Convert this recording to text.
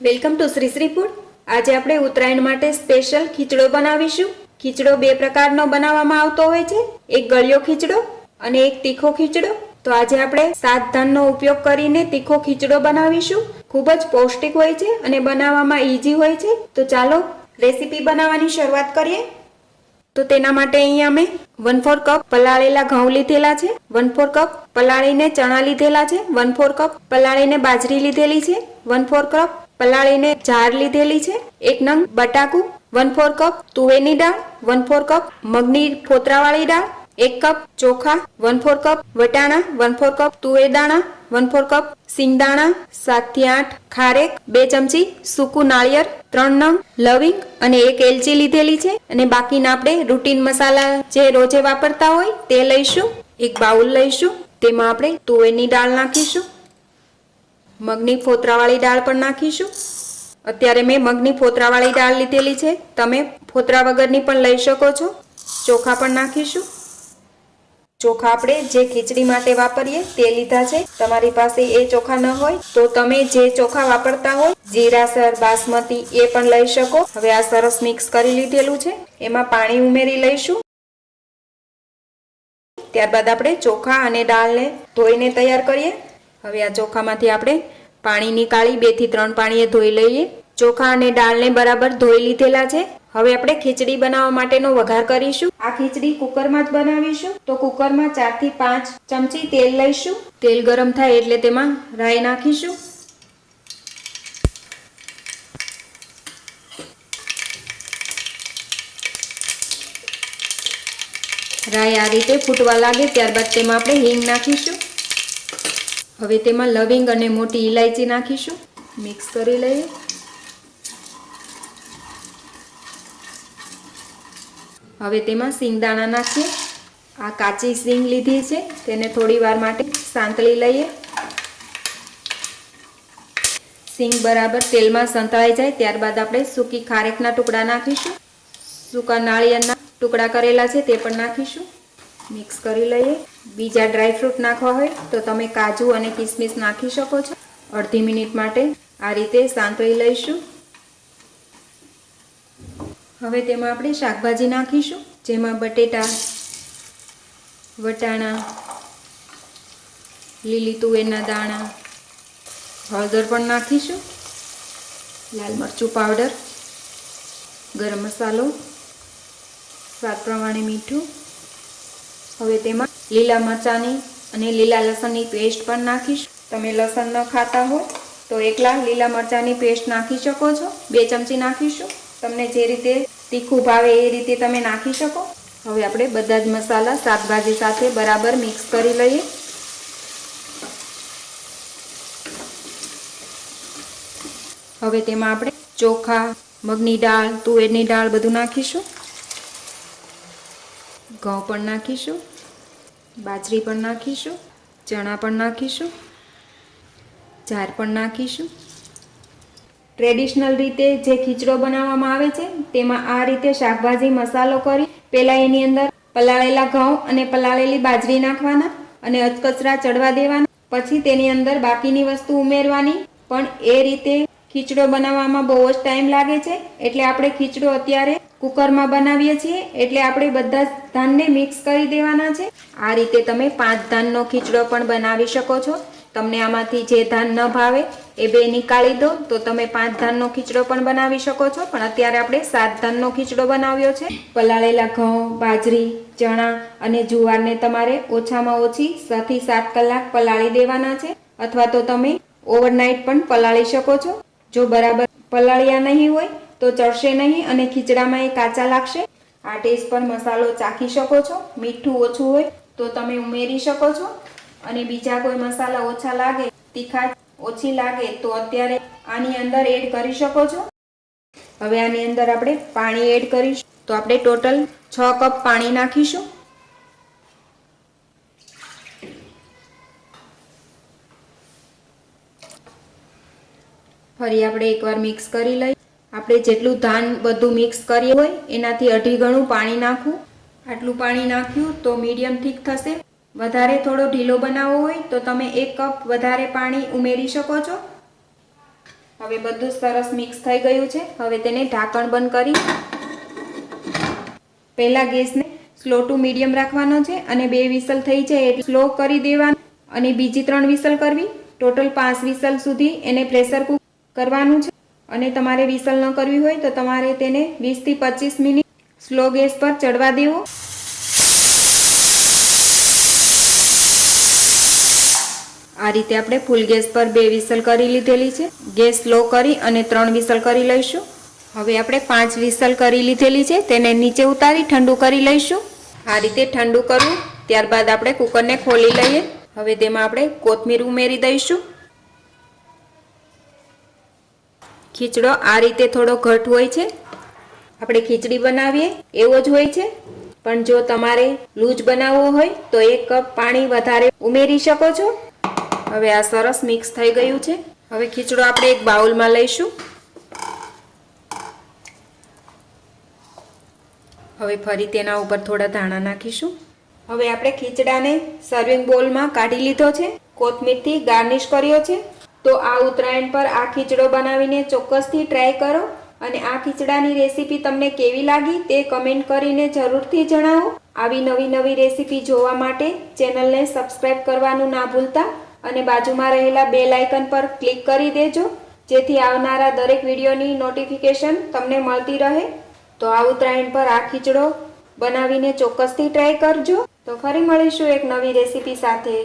Welcome to Shri Shri food. આજે આપણે ઉત્તરાયણ માટે સ્પેશિયલ ખીચડો બનાવીશું. ખીચડો બે પ્રકારનો બનાવવામાં આવતો હોય છે. એક ગળ્યો ખીચડો અને એક તીખો ખીચડો. તો આજે આપણે સાત ધાનનો ઉપયોગ કરીને તીખો ખીચડો બનાવીશું. ખૂબ જ પૌષ્ટિક હોય છે અને બનાવવામાં ઈઝી હોય છે. તો ચાલો રેસીપી બનાવવાની શરૂઆત કરીએ. તો તેના માટે અહીંયા અમે વન ફોર કપ પલાળેલા ઘઉં લીધેલા છે. વન ફોર કપ પલાળીને ચણા લીધેલા છે. વન ફોર કપ પલાળીને બાજરી લીધેલી છે. વન ફોર કપ પલાળીને જાર લીધેલી છે. એક નંગ બટાકું વન ફોર કપ તુવેરની દાળ વન ફોર કપ મગની ફોતરાવાળી દાળ, એક કપ ચોખા વન ફોર કપ વટાણા વન ફોર કપ તુવેર દાણા વન ફોર કપ સિંગદાણા, સાતથી આઠ ખારેક, બે ચમચી સૂકું નાળિયેર, ત્રણ નંગ લવિંગ અને એક એલચી લીધેલી છે. અને બાકીના આપણે રૂટીન મસાલા જે રોજે વાપરતા હોય તે લઈશું. એક બાઉલ લઈશું. તેમાં આપણે તુવેરની દાળ નાખીશું. મગની ફોતરાવાળી દાળ પણ નાખીશું. અત્યારે મેં મગની ફોતરાવાળી દાળ લીધેલી છે. તમે ફોતરા વગરની પણ લઈ શકો છો. ચોખા પણ નાખીશું. ચોખા આપણે જે ખીચડી માટે વાપરીએ તે લીધા છે. તમારી પાસે એ ચોખા ન હોય તો તમે જે ચોખા વાપરતા હોય જીરાસર બાસમતી, એ પણ લઈ શકો. હવે આ સરસ મિક્સ કરી લીધેલું છે. એમાં પાણી ઉમેરી લઈશું. ત્યારબાદ આપણે ચોખા અને દાળને ધોઈને તૈયાર કરીએ. હવે આ ચોખામાંથી આપણે પાણી નીકાળી બેથી ત્રણ પાણીએ ધોઈ લઈએ. ચોખા અને દાળને બરાબર ધોઈ લીધેલા છે. હવે આપણે ખીચડી બનાવવા માટેનો વઘાર કરીશું. આ ખીચડી કુકરમાં જ બનાવીશું. તો કુકરમાં ચારથી પાંચ ચમચી તેલ લઈશું. તેલ ગરમ થાય એટલે તેમાં રાઈ નાખીશું. રાઈ આ રીતે ફૂટવા લાગે, ત્યારબાદ તેમાં આપણે હિંગ નાખીશું. હવે તેમાં લવિંગ અને મોટી ઇલાયચી નાખીશું. મિક્સ કરી લઈએ. હવે તેમાં સિંગદાણા નાખીએ. આ કાચી સિંગ લીધી છે. તેને થોડી વાર માટે સાંતળી લઈએ. સિંગ બરાબર તેલમાં સંતળાઈ જાય. ત્યારબાદ આપણે સૂકી ખારેકના ટુકડા નાખીશું. સૂકા નાળિયેરના ટુકડા કરેલા છે તે પણ નાખીશું. મિક્સ કરી લઈએ. બીજા ડ્રાયફ્રૂટ નાખવા હોય તો તમે કાજુ અને કિસમિસ નાખી શકો છો. અડધી મિનિટ માટે આ રીતે સાંતળી લઈશું. હવે તેમાં આપણે શાકભાજી નાખીશું, જેમાં બટેટા, વટાણા, લીલી તુવેરના દાણા, હળદર પણ નાખીશું, લાલ મરચું પાવડર, ગરમ મસાલો, સ્વાદ પ્રમાણે મીઠું. હવે તેમાં લીલા મરચાંની અને લીલા લસણની પેસ્ટ પણ નાખીશું. તમે લસણ ન ખાતા હો તો એકલા લીલા મરચાંની પેસ્ટ નાખી શકો છો. બે ચમચી નાખીશું. તમને જે રીતે તીખું ભાવે એ રીતે તમે નાખી શકો. હવે આપણે બધા જ મસાલા શાકભાજી સાથે બરાબર મિક્સ કરી લઈએ. હવે તેમાં આપણે ચોખા, મગની દાળ, તુવેરની દાળ બધું નાખીશું. ઘઉં પણ નાખીશું. બાજરી પણ નાખીશું, ચણા પણ નાખીશું, જાર પણ નાખીશું. ટ્રેડિશનલ રીતે જે ખીચડો બનાવવામાં આવે છે, તેમાં આ રીતે શાકભાજી, મસાલો કરી, પહેલાં એની અંદર પલાળેલા ઘઉં અને પલાળેલી બાજરી નાખવાના અને અધકચરા ચડવા દેવાના. પછી તેની અંદર બાકીની વસ્તુ ઉમેરવાની. પણ એ રીતે ખીચડો બનાવવામાં બહુ જ ટાઈમ લાગે છે, એટલે આપણે ખીચડો અત્યારે કુકરમાં બનાવીએ છીએ, એટલે આપણે બધા ધાનને મિક્સ કરી દેવાના છે. આ રીતે તમે પાંચ ધાનનો ખીચડો પણ બનાવી શકો છો. તમને આમાંથી જે ધાન ન ભાવે એ બે નીકાળી દો. તો તમે પાંચ ધાનનો ખીચડો પણ બનાવી શકો છો. પણ અત્યારે આપણે સાત ધાનનો ખીચડો બનાવ્યો છે. પલાળેલા ઘઉં, બાજરી, ચણા અને જુવારને તમારે ઓછામાં ઓછી છથી સાત કલાક પલાળી દેવાના છે. અથવા તો તમે ઓવરનાઇટ પણ પલાળી શકો છો. જો બરાબર પલાળ્યા નહીં હોય તો ચડશે નહીં અને ખીચડામાં એ કાચા લાગશે. આ ટેસ્ટ પર મસાલો ચાખી શકો છો. મીઠું ઓછું હોય તો તમે ઉમેરી શકો છો. અને બીજા કોઈ મસાલા ઓછા લાગે તીખા ઓછી લાગે તો અત્યારે આની અંદર એડ કરી શકો છો. હવે આની અંદર આપણે પાણી એડ કરીશું. તો આપણે ટોટલ છ કપ પાણી નાખીશું. ફરી આપણે એકવાર મિક્સ કરી લઈએ આપણે જેટલું ધાન બધું મિક્સ કરીએ હોય, એનાથી અઢી ગણું પાણી નાખવું આટલું પાણી નાખ્યું તો મીડિયમ ઠીક થશે. વધારે થોડો ઢીલો બનાવવો હોય તો તમે એક કપ વધારે પાણી ઉમેરી શકો છો. હવે બધું સરસ મિક્સ થઈ ગયું છે. હવે તેને ઢાંકણ બંધ કરી. પહેલાં ગેસને સ્લો ટુ મીડિયમ રાખવાનો છે અને બે વિસલ થઈ જાય એટલે સ્લો કરી દેવાનું અને બીજી ત્રણ વિસલ કરવી. ટોટલ પાંચ વિસલ સુધી એને પ્રેશર કુક કરવાનું છે. અને તમારે વિસલ ન કરવી હોય તો તમારે તેને વીસથી પચીસ મિનિટ સ્લો ગેસ પર ચડવા દેવો. આ રીતે આપણે ફૂલ ગેસ પર બે વિસલ કરી લીધેલી છે. ગેસ સ્લો કરી અને ત્રણ વિસલ કરી લઈશું. હવે આપણે પાંચ વિસલ કરી લીધેલી છે. તેને નીચે ઉતારી ઠંડુ કરી લઈશું. આ રીતે ઠંડુ કરવું ત્યારબાદ આપણે કુકરને ખોલી લઈએ. હવે તેમાં આપણે કોથમીર ઉમેરી દઈશું. ખીચડો આ રીતે થોડો ઘટ હોય છે. આપણે ખીચડી બનાવીએ, એવો જ હોય છે. પણ જો તમારે લૂજ બનાવવો હોય, તો એક કપ પાણી વધારે ઉમેરી શકો છો. હવે આ સરસ મિક્સ થઈ ગયું છે. હવે ખીચડો આપણે એક બાઉલમાં લઈશું. હવે ફરી તેના ઉપર થોડા ધાણા નાખીશું. હવે આપણે ખીચડાને સર્વિંગ બોલમાં કાઢી લીધો છે. કોથમીરથી ગાર્નિશ કર્યો છે. તો આ ઉત્તરાયણ પર આ ખીચડો બનાવીને ચોક્કસથી ટ્રાય કરો અને આ ખીચડાની રેસીપી તમને કેવી લાગી તે કમેન્ટ કરીને જરૂરથી જણાવો. આવી નવી નવી રેસીપી જોવા માટે ચેનલને સબસ્ક્રાઇબ કરવાનું ના ભૂલતા અને બાજુમાં રહેલા બે લાઇકન પર ક્લિક કરી દેજો, જેથી આવનારા દરેક વિડીયોની નોટિફિકેશન તમને મળતી રહે. તો આ ઉત્તરાયણ પર આ ખીચડો બનાવીને ચોક્કસથી ટ્રાય કરજો. તો ફરી મળીશું એક નવી રેસીપી સાથે.